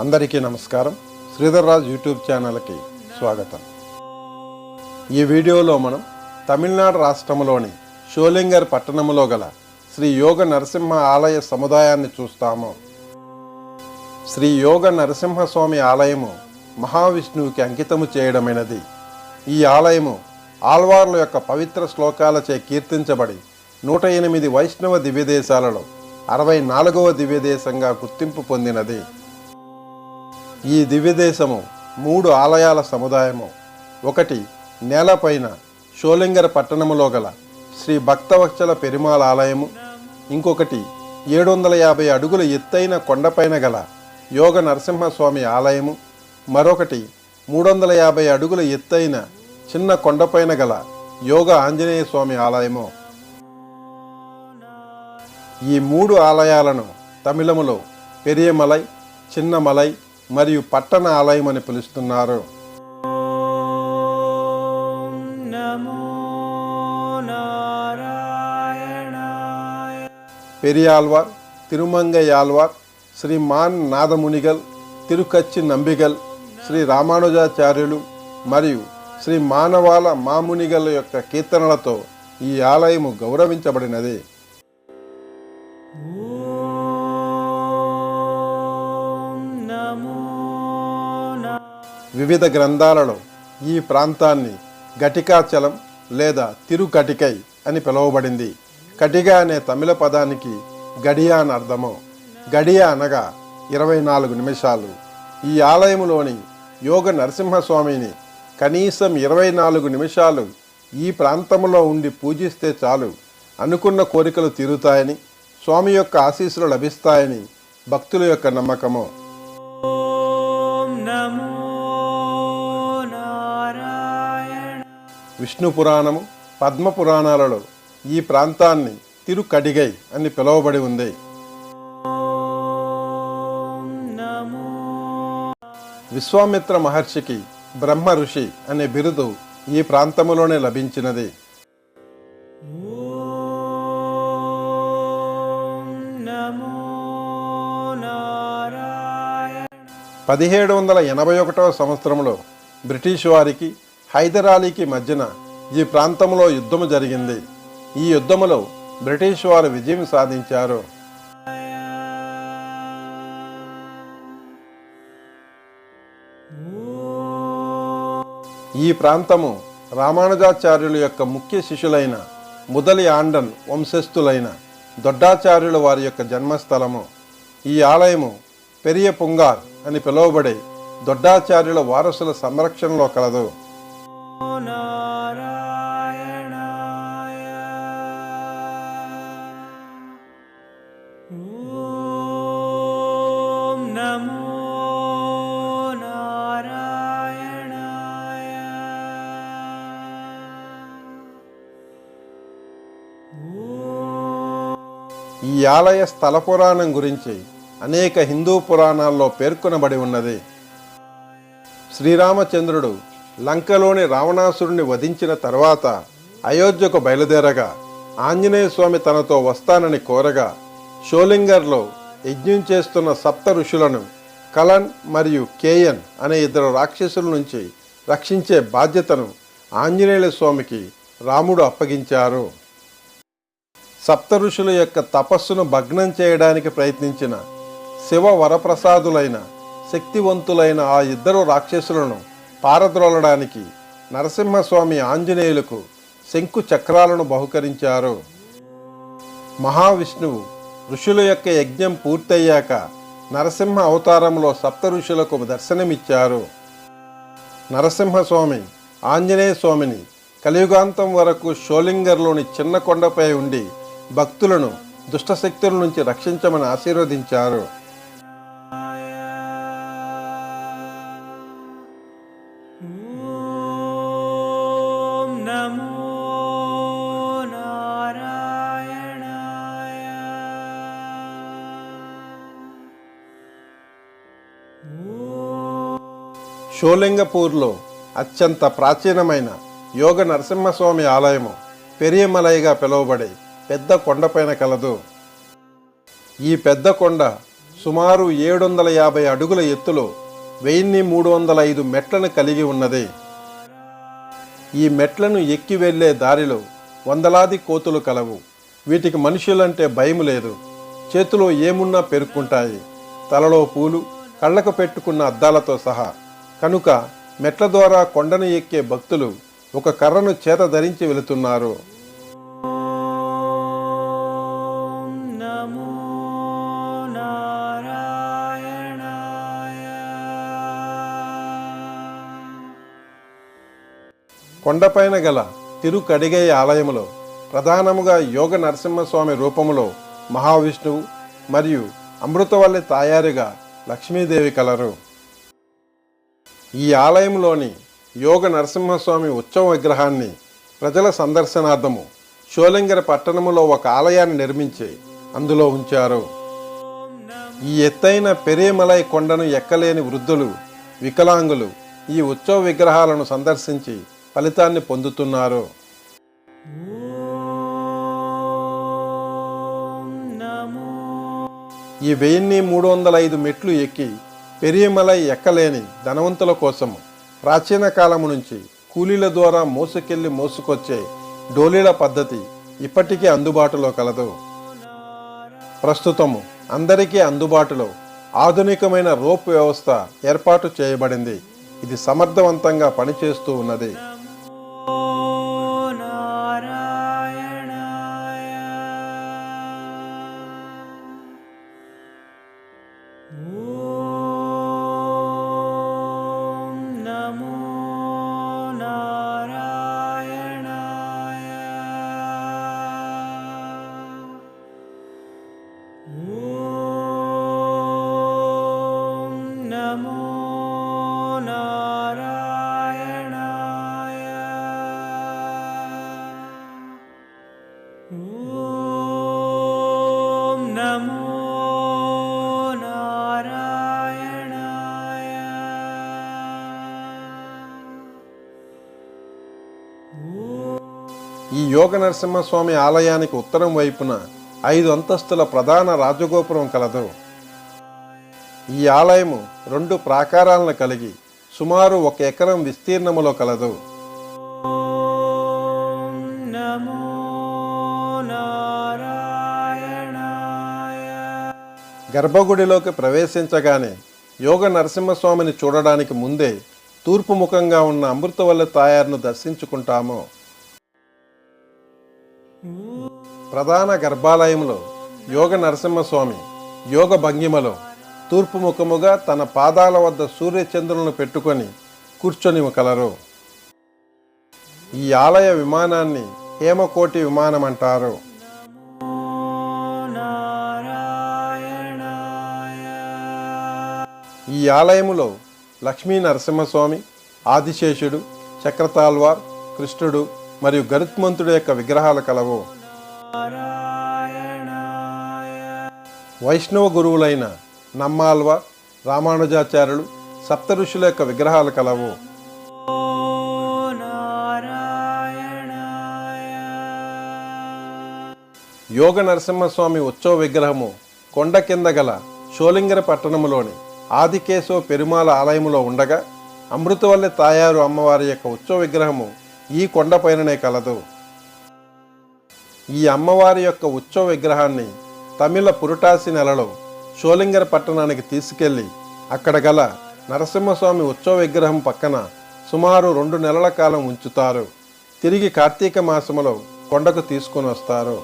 అందరికీ నమస్కారం. శ్రీధర్రాజ్ యూట్యూబ్ ఛానల్కి స్వాగతం. ఈ వీడియోలో మనం తమిళనాడు రాష్ట్రంలోని షోలింగర్ పట్టణంలో గల శ్రీ యోగ నరసింహ ఆలయ సముదాయాన్ని చూస్తాము. శ్రీ యోగ నరసింహస్వామి ఆలయము మహావిష్ణువుకి అంకితము చేయడమైనది. ఈ ఆలయము ఆల్వార్ల యొక్క పవిత్ర శ్లోకాలచే కీర్తించబడి నూట ఎనిమిది వైష్ణవ దివ్యదేశాలలో అరవై నాలుగవ దివ్యదేశంగా గుర్తింపు పొందినది. ఈ దివ్యదేశము మూడు ఆలయాల సముదాయము. ఒకటి నేలపైన షోలింగర పట్టణములో గల శ్రీ భక్తవత్సల పెరుమాళ్ ఆలయము. ఇంకొకటి ఏడు వందల యాభై అడుగుల ఎత్తైన కొండపైన గల యోగ నరసింహస్వామి ఆలయము. మరొకటి మూడు వందల యాభై అడుగుల ఎత్తైన చిన్న కొండపైన గల యోగ ఆంజనేయ స్వామి ఆలయము. ఈ మూడు ఆలయాలను తమిళములో పెరియమలై చిన్నమలై మరియు పట్టణ ఆలయం అని పిలుస్తున్నారు. పెరియాల్వార్ తిరుమంగయాల్వార్ శ్రీ మాన్ నాదమునిగల్ తిరుకచ్చి నంబిగల్ శ్రీ రామానుజాచార్యులు మరియు శ్రీ మానవాల మామునిగల్ యొక్క కీర్తనలతో ఈ ఆలయము గౌరవించబడినది. వివిధ గ్రంథాలలో ఈ ప్రాంతాన్ని ఘటికాచలం లేదా తిరుకటికై అని పిలువబడింది. కటిగా అనే తమిళ పదానికి గడియా అని అర్థము. గడియా అనగా ఇరవై నాలుగు నిమిషాలు. ఈ ఆలయంలోని యోగ నరసింహస్వామిని కనీసం ఇరవై నాలుగు నిమిషాలు ఈ ప్రాంతంలో ఉండి పూజిస్తే చాలు. అనుకున్న కోరికలు తీరుతాయని స్వామి యొక్క ఆశీస్సులు లభిస్తాయని భక్తుల యొక్క నమ్మకము. విష్ణు పురాణము పద్మ పురాణాలలో ఈ ప్రాంతాన్ని తిరుకడిగై అని పిలువబడి ఉంది. విశ్వామిత్ర మహర్షికి బ్రహ్మ ఋషి అనే బిరుదు ఈ ప్రాంతములోనే లభించినది. పదిహేడు వందల ఎనభై ఒకటవ సంవత్సరంలో బ్రిటిష్ వారికి హైదర్ అలీకి మధ్యన ఈ ప్రాంతంలో యుద్ధము జరిగింది. ఈ యుద్ధములో బ్రిటిష్ వారు విజయం సాధించారు. ఈ ప్రాంతము రామానుజాచార్యుల యొక్క ముఖ్య శిష్యులైన ముదలి ఆండన్ వంశస్థులైన దొడ్డాచార్యుల వారి యొక్క జన్మస్థలము. ఈ ఆలయము పెరియ పుంగార్ అని పిలువబడే దొడ్డాచార్యుల వారసుల సంరక్షణలో కలదు. ఈ ఆలయ స్థల పురాణం గురించి అనేక హిందూ పురాణాల్లో పేర్కొనబడి ఉన్నది. శ్రీరామచంద్రుడు లంకలోని రావణాసురుణ్ణి వధించిన తర్వాత అయోధ్యకు బయలుదేరగా ఆంజనేయ స్వామి తనతో వస్తానని కోరగా షోలింగర్లో యజ్ఞం చేస్తున్న సప్త ఋషులను కలన్ మరియు కేయన్ అనే ఇద్దరు రాక్షసుల నుంచి రక్షించే బాధ్యతను ఆంజనేయుల స్వామికి రాముడు అప్పగించారు. సప్త ఋషుల యొక్క తపస్సును భగ్నం చేయడానికి ప్రయత్నించిన శివ వరప్రసాదులైన శక్తివంతులైన ఆ ఇద్దరు రాక్షసులను పారద్రోలడానికి నరసింహస్వామి ఆంజనేయులకు శంకు చక్రాలను బహుకరించారు. మహావిష్ణువు ఋషుల యొక్క యజ్ఞం పూర్తయ్యాక నరసింహ అవతారంలో సప్త ఋషులకు దర్శనమిచ్చారు. నరసింహస్వామి ఆంజనేయ స్వామిని కలియుగాంతం వరకు షోలింగర్లోని చిన్న కొండపై ఉండి భక్తులను దుష్టశక్తుల నుంచి రక్షించమని ఆశీర్వదించారు. షోలింగపూర్లో అత్యంత ప్రాచీనమైన యోగ నరసింహస్వామి ఆలయము పెరియమలైగా పిలువబడే పెద్ద కొండపైన కలదు. ఈ పెద్ద కొండ సుమారు ఏడు వందల యాభై అడుగుల ఎత్తులో వెయ్యిన్ని మూడు వందల ఐదు మెట్లను కలిగి ఉన్నది. ఈ మెట్లను ఎక్కి వెళ్ళే దారిలో వందలాది కోతులు కలవు. వీటికి మనుషులంటే భయం లేదు. చేతిలో ఏమున్నా పెరుక్కుంటాయి. తలలో పూలు కళ్ళకు పెట్టుకున్న అద్దాలతో సహా. కనుక మెట్ల ద్వారా కొండను ఎక్కే భక్తులు ఒక కర్రను చేత ధరించి వెళుతున్నారు. కొండపైన గల తిరుకడిగయ్య ఆలయములో ప్రధానముగా యోగ నరసింహస్వామి రూపములో మహావిష్ణువు మరియు అమృతవల్లి తాయారుగా లక్ష్మీదేవి కలరు. ఈ ఆలయంలోని యోగ నరసింహస్వామి ఉత్సవ విగ్రహాన్ని ప్రజల సందర్శనార్థము షోలింగర పట్టణములో ఒక ఆలయాన్ని నిర్మించి అందులో ఉంచారు. ఈ ఎత్తైన పెరియమలై కొండను ఎక్కలేని వృద్ధులు వికలాంగులు ఈ ఉత్సవ విగ్రహాలను సందర్శించి ఫలితాన్ని పొందుతున్నారు. ఈ వెయ్యిన్ని మూడు వందల ఐదు మెట్లు ఎక్కి పెరియమలై ఎక్కలేని ధనవంతుల కోసము ప్రాచీన కాలము నుంచి కూలీల ద్వారా మోసుకెళ్ళి మోసుకొచ్చే డోలీల పద్ధతి ఇప్పటికీ అందుబాటులో కలదు. ప్రస్తుతము అందరికీ అందుబాటులో ఆధునికమైన రోప్ వ్యవస్థ ఏర్పాటు చేయబడింది. ఇది సమర్థవంతంగా పనిచేస్తూ ఉన్నది. నరసింహస్వామి ఆలయానికి ఉత్తరం వైపున ఐదు అంతస్తుల ప్రధాన రాజగోపురం కలదు. ఈ ఆలయము రెండు ప్రాకారాలను కలిగి సుమారు ఒక ఎకరం విస్తీర్ణములో కలదు. గర్భగుడిలోకి ప్రవేశించగానే యోగ నరసింహస్వామిని చూడడానికి ముందే తూర్పు ముఖంగా ఉన్న అమృతవల్లి తాయారును దర్శించుకుంటాము. ప్రధాన గర్భాలయంలో యోగ నరసింహస్వామి యోగ భంగిమలో తూర్పు ముఖముగా తన పాదాల వద్ద సూర్యచంద్రులను పెట్టుకొని కూర్చొని కలరు ఈ ఆలయ విమానాన్ని హేమకోటి విమానం అంటారు. ఈ ఆలయములో లక్ష్మీ నరసింహస్వామి ఆదిశేషుడు చక్రతాల్వార్ కృష్ణుడు మరియు గరుత్మంతుడి యొక్క విగ్రహాలు కలవు. వైష్ణవ గురువులైన నమ్మాల్వ రామానుజాచార్యులు సప్త ఋషుల యొక్క విగ్రహాలు కలవు. యోగ నరసింహస్వామి ఉత్సవ విగ్రహము కొండ కింద గల షోలింగర పట్టణములోని ఆదికేశవ పెరుమాల ఆలయములో ఉండగా అమృతవల్లి తాయారు అమ్మవారి యొక్క ఉత్సవ విగ్రహము ఈ కొండపైననే కలదు. ఈ అమ్మవారి యొక్క ఉత్సవ విగ్రహాన్ని తమిళ పురుటాసి నెలలో షోలింగర్ పట్టణానికి తీసుకెళ్ళి అక్కడ గల నరసింహస్వామి ఉత్సవ విగ్రహం పక్కన సుమారు రెండు నెలల కాలం ఉంచుతారు. తిరిగి కార్తీక మాసములో కొండకు తీసుకొని వస్తారు.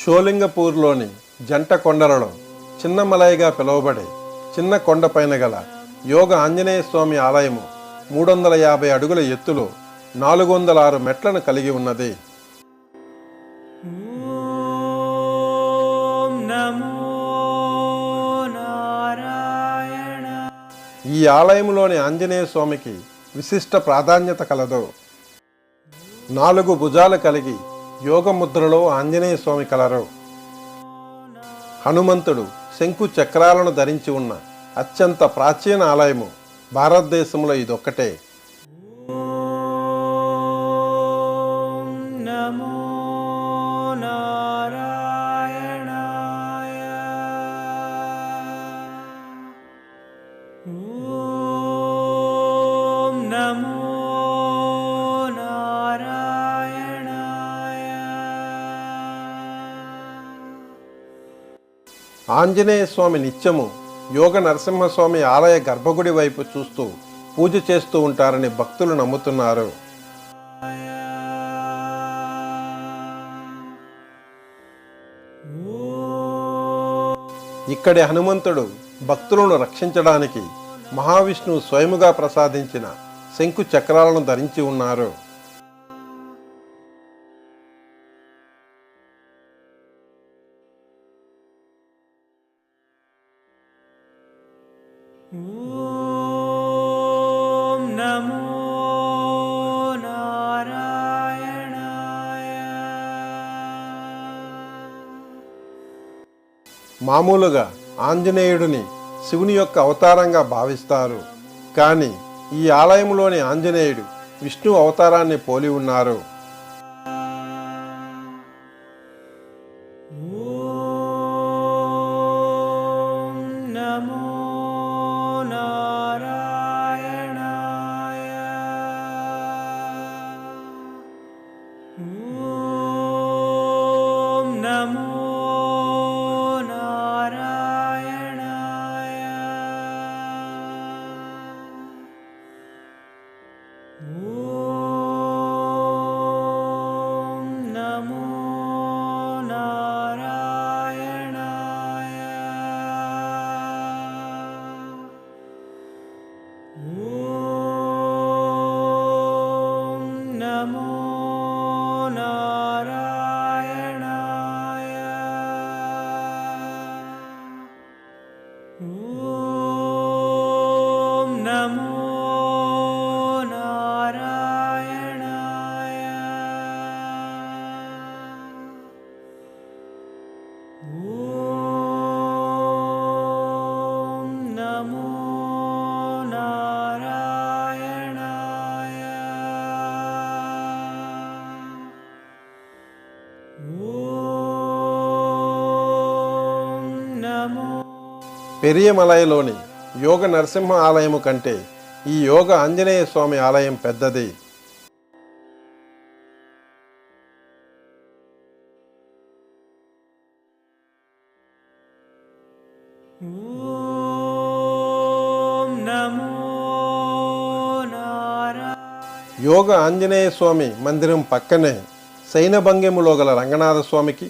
షోలింగపూర్లోని జంట కొండలలో చిన్నమలైగా పిలువబడే చిన్న కొండపైన గల యోగ ఆంజనేయ స్వామి ఆలయము మూడు వందల యాభై అడుగుల ఎత్తులో నాలుగు వందల ఆరు మెట్లను కలిగి ఉన్నది. ఈ ఆలయంలోని ఆంజనేయ స్వామికి విశిష్ట ప్రాధాన్యత కలదు. నాలుగు భుజాలు కలిగి యోగ ముద్రలో ఆంజనేయ స్వామి కలరు. హనుమంతుడు శంకు చక్రాలను ధరించి ఉన్న అత్యంత ప్రాచీన ఆలయము. భారతదేశంలో ఇదొక్కటే. ఆంజనేయ స్వామి నిత్యము యోగ నరసింహస్వామి ఆలయ గర్భగుడి వైపు చూస్తూ పూజ చేస్తూ ఉంటారని భక్తులు నమ్ముతున్నారు. ఇక్కడి హనుమంతుడు భక్తులను రక్షించడానికి మహావిష్ణువు స్వయముగా ప్రసాదించిన శంకు చక్రాలను ధరించి ఉన్నారు. మామూలుగా ఆంజనేయుడిని శివుని యొక్క అవతారంగా భావిస్తారు. కానీ ఈ ఆలయంలోని ఆంజనేయుడు విష్ణు అవతారాన్ని పోలి ఉన్నారు. Whoa. పెరియమలయలోని యోగ నరసింహ ఆలయము కంటే ఈ యోగ ఆంజనేయ స్వామి ఆలయం పెద్దది. యోగ ఆంజనేయ స్వామి మందిరం పక్కనే సైనభంగిములో గల రంగనాథ స్వామికి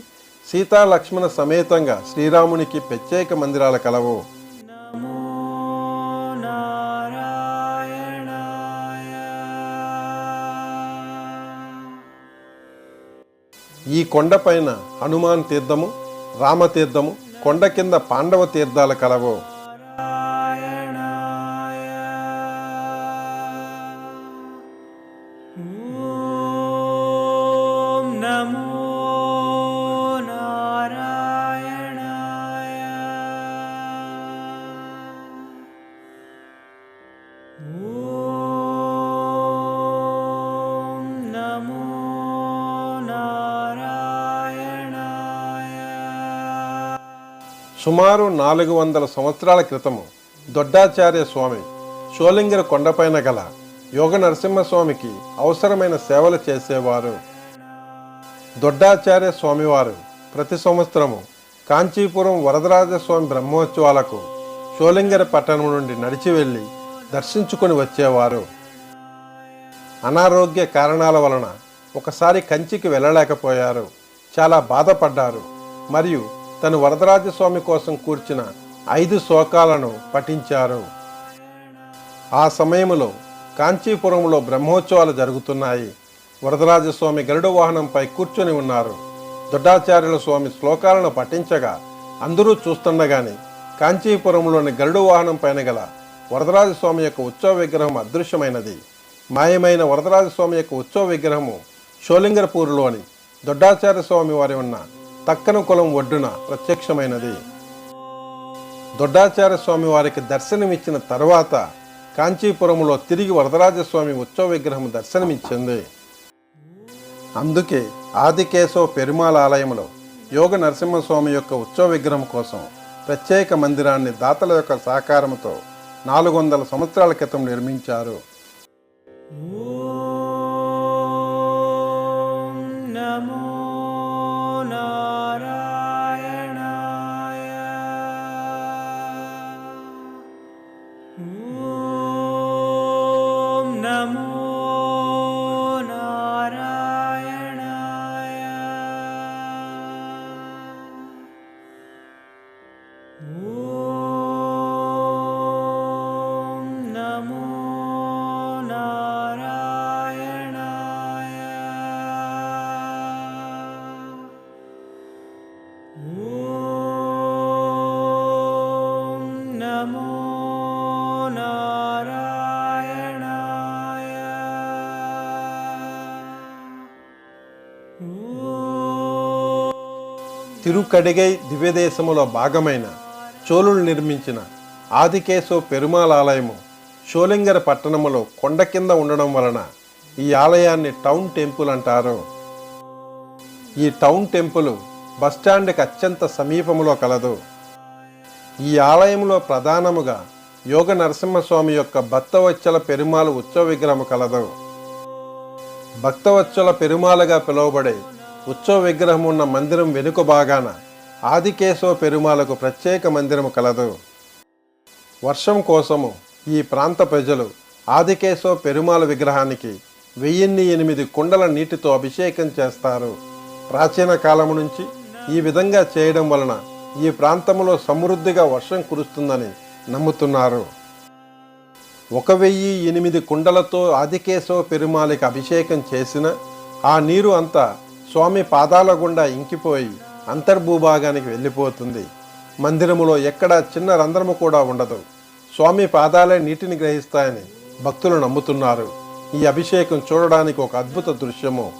సీతా లక్ష్మణ సమేతంగా శ్రీరామునికి ప్రత్యేక మందిరాల కలవు. ఈ కొండపైన హనుమాన్ తీర్థము రామతీర్థము కొండ కింద పాండవ తీర్థాల కలవు. సుమారు నాలుగు వందల సంవత్సరాల క్రితము దొడ్డాచార్య స్వామి శోలింగర కొండపైన గల యోగ నరసింహస్వామికి అవసరమైన సేవలు చేసేవారు. దొడ్డాచార్య స్వామివారు ప్రతి సంవత్సరము కాంచీపురం వరదరాజ స్వామి బ్రహ్మోత్సవాలకు షోలింగర పట్టణం నుండి నడిచి వెళ్ళి దర్శించుకొని వచ్చేవారు. అనారోగ్య కారణాల వలన ఒకసారి కంచికి వెళ్ళలేకపోయారు. చాలా బాధపడ్డారు. మరియు తను వరదరాజస్వామి కోసం కూర్చిన ఐదు శ్లోకాలను పఠించారు. ఆ సమయంలో కాంచీపురంలో బ్రహ్మోత్సవాలు జరుగుతున్నాయి. వరదరాజస్వామి గరుడ వాహనంపై కూర్చొని ఉన్నారు. దొడ్డాచార్యుల స్వామి శ్లోకాలను పఠించగా అందరూ చూస్తుండగానే కాంచీపురంలోని గరుడు వాహనం పైన గల వరదరాజస్వామి యొక్క ఉత్సవ విగ్రహం అదృశ్యమైనది. మాయమైన వరదరాజస్వామి యొక్క ఉత్సవ విగ్రహము షోలింగర్పూర్లోని దొడ్డాచార్య స్వామి వారి ఉన్న తక్కన కులం ఒడ్డున ప్రత్యక్షమైనది. దొడ్డాచార్య స్వామి వారికి దర్శనమిచ్చిన తర్వాత కాంచీపురంలో తిరిగి వరదరాజస్వామి ఉత్సవ విగ్రహం దర్శనమిచ్చింది. అందుకే ఆదికేశవ పెరుమాల ఆలయంలో యోగ నరసింహస్వామి యొక్క ఉత్సవ విగ్రహం కోసం ప్రత్యేక మందిరాన్ని దాతల యొక్క సహకారంతో నాలుగు వందల సంవత్సరాల క్రితం నిర్మించారు. తిరుకడిగై దివ్యదేశములో భాగమైన చోళులు నిర్మించిన ఆదికేశవ పెరుమాల ఆలయము షోలింగర పట్టణములో కొండ కింద ఉండడం వలన ఈ ఆలయాన్ని టౌన్ టెంపుల్ అంటారు. ఈ టౌన్ టెంపుల్ బస్టాండ్కి అత్యంత సమీపములో కలదు. ఈ ఆలయంలో ప్రధానముగా యోగ నరసింహస్వామి యొక్క భక్తవచ్చల పెరుమాళ్ ఉత్సవ విగ్రహము కలదు. భక్తవత్సల పెరుమాళగా పిలువబడే ఉత్సవ విగ్రహం ఉన్న మందిరం వెనుక భాగాన ఆదికేశవ పెరుమాలకు ప్రత్యేక మందిరము కలదు. వర్షం కోసము ఈ ప్రాంత ప్రజలు ఆదికేశవ పెరుమాల విగ్రహానికి వెయ్యిన్ని ఎనిమిది కుండల నీటితో అభిషేకం చేస్తారు. ప్రాచీన కాలము నుంచి ఈ విధంగా చేయడం వలన ఈ ప్రాంతంలో సమృద్ధిగా వర్షం కురుస్తుందని నమ్ముతున్నారు. ఒక వెయ్యి ఎనిమిది కుండలతో ఆదికేశవ పెరుమాళికి అభిషేకం చేసిన ఆ నీరు అంతా స్వామి పాదాల గుండా ఇంకిపోయి అంతర్భూభాగానికి వెళ్ళిపోతుంది. మందిరములో ఎక్కడ చిన్న రంధ్రము కూడా ఉండదు. స్వామి పాదాలే నీటిని గ్రహిస్తాయని భక్తులు నమ్ముతున్నారు. ఈ అభిషేకం చూడడానికి ఒక అద్భుత దృశ్యము.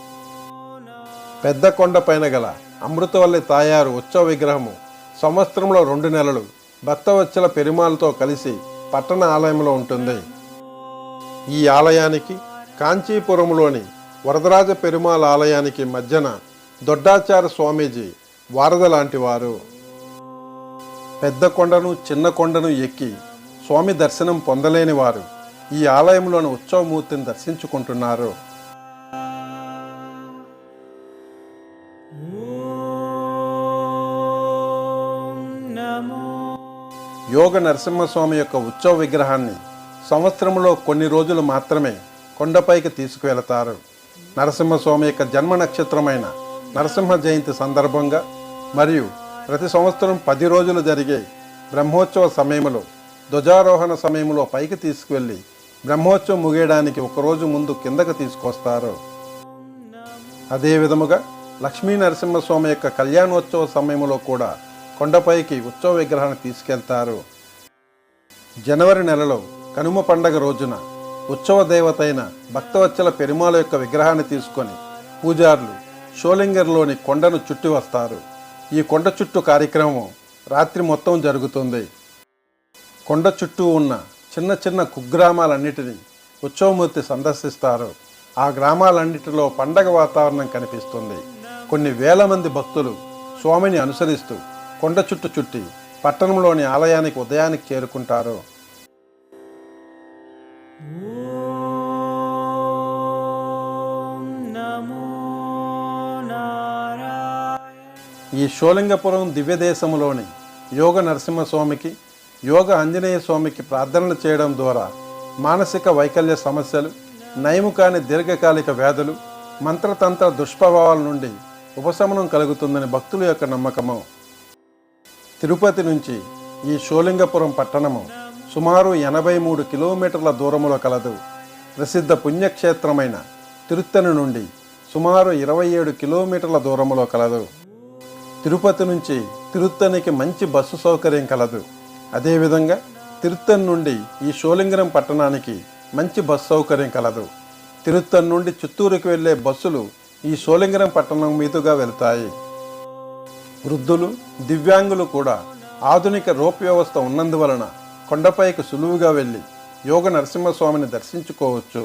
పెద్ద కొండ పైన గల అమృతవల్లి తాయారు ఉత్సవ విగ్రహము సంవత్సరంలో రెండు నెలలు భక్తవచ్చల పెరుమాలతో కలిసి పట్టణ ఆలయంలో ఉంటుంది. ఈ ఆలయానికి కాంచీపురంలోని వరదరాజ పెరుమాల ఆలయానికి మధ్యన దొడ్డాచార స్వామీజీ వారద లాంటి వారు. పెద్ద కొండను చిన్న కొండను ఎక్కి స్వామి దర్శనం పొందలేని వారు ఈ ఆలయంలోని ఉత్సవమూర్తిని దర్శించుకుంటున్నారు. యోగ నరసింహస్వామి యొక్క ఉత్సవ విగ్రహాన్ని సంవత్సరంలో కొన్ని రోజులు మాత్రమే కొండపైకి తీసుకువెళతారు. నరసింహస్వామి యొక్క జన్మ నక్షత్రమైన నరసింహ జయంతి సందర్భంగా మరియు ప్రతి సంవత్సరం పది రోజులు జరిగే బ్రహ్మోత్సవ సమయంలో ధ్వజారోహణ సమయంలో పైకి తీసుకువెళ్ళి బ్రహ్మోత్సవం ముగియడానికి ఒకరోజు ముందు కిందకు తీసుకొస్తారు. అదే విధముగా లక్ష్మీ నరసింహస్వామి యొక్క కళ్యాణోత్సవ సమయంలో కూడా కొండపైకి ఉత్సవ విగ్రహాన్ని తీసుకెళ్తారు. జనవరి నెలలో కనుమ పండగ రోజున ఉత్సవ దేవతైన భక్తవత్సల పెరుమాల యొక్క విగ్రహాన్ని తీసుకొని పూజారులు షోలింగర్లోని కొండను చుట్టి వస్తారు. ఈ కొండ చుట్టూ కార్యక్రమం రాత్రి మొత్తం జరుగుతుంది. కొండ చుట్టూ ఉన్న చిన్న చిన్న కుగ్రామాలన్నిటినీ ఉత్సవమూర్తి సందర్శిస్తారు. ఆ గ్రామాలన్నిటిలో పండగ వాతావరణం కనిపిస్తుంది. కొన్ని వేల మంది భక్తులు స్వామిని అనుసరిస్తూ కొండ చుట్టు చుట్టి పట్టణంలోని ఆలయానికి ఉదయానికి చేరుకుంటారు. ఈ షోలింగపురం దివ్యదేశంలోని యోగ నరసింహస్వామికి యోగ ఆంజనేయ స్వామికి ప్రార్థనలు చేయడం ద్వారా మానసిక వైకల్య సమస్యలు నయము కాని దీర్ఘకాలిక వ్యాధులు మంత్రతంత్ర దుష్ప్రభావాల నుండి ఉపశమనం కలుగుతుందని భక్తుల యొక్క నమ్మకము. తిరుపతి నుంచి ఈ షోలింగపురం పట్టణము సుమారు ఎనభై మూడు కిలోమీటర్ల దూరములో కలదు. ప్రసిద్ధ పుణ్యక్షేత్రమైన తిరుత్తని నుండి సుమారు ఇరవై ఏడు కిలోమీటర్ల దూరములో కలదు. తిరుపతి నుంచి తిరుత్తనికి మంచి బస్సు సౌకర్యం కలదు. అదేవిధంగా తిరుత్తన్ నుండి ఈ షోలింగరం పట్టణానికి మంచి బస్సు సౌకర్యం కలదు. తిరుత్తన్ నుండి చిత్తూరుకు వెళ్ళే బస్సులు ఈ షోలింగరం పట్టణం మీదుగా వెళ్తాయి. వృద్ధులు దివ్యాంగులు కూడా ఆధునిక రోప్ వ్యవస్థ ఉన్నందువలన కొండపైకి సులువుగా వెళ్ళి యోగ నరసింహస్వామిని దర్శించుకోవచ్చు.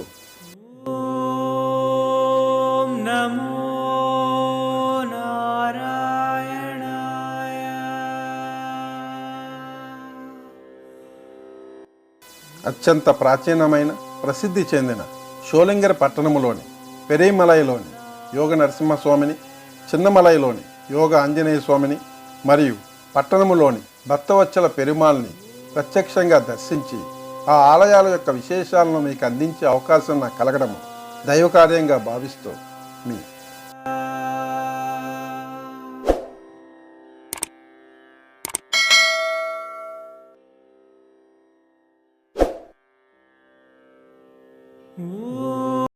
అత్యంత ప్రాచీనమైన ప్రసిద్ధి చెందిన షోలింగర్ పట్టణములోని పెరేమలైలోని యోగ నరసింహస్వామిని చిన్నమలైలోని యోగ ఆంజనేయ స్వామిని మరియు పట్టణములోని భక్తవచ్చల పెరుమాల్ని ప్రత్యక్షంగా దర్శించి ఆ ఆలయాల యొక్క విశేషాలను మీకు అందించే అవకాశం నాకు కలగడము దైవకార్యంగా భావిస్తూ మీ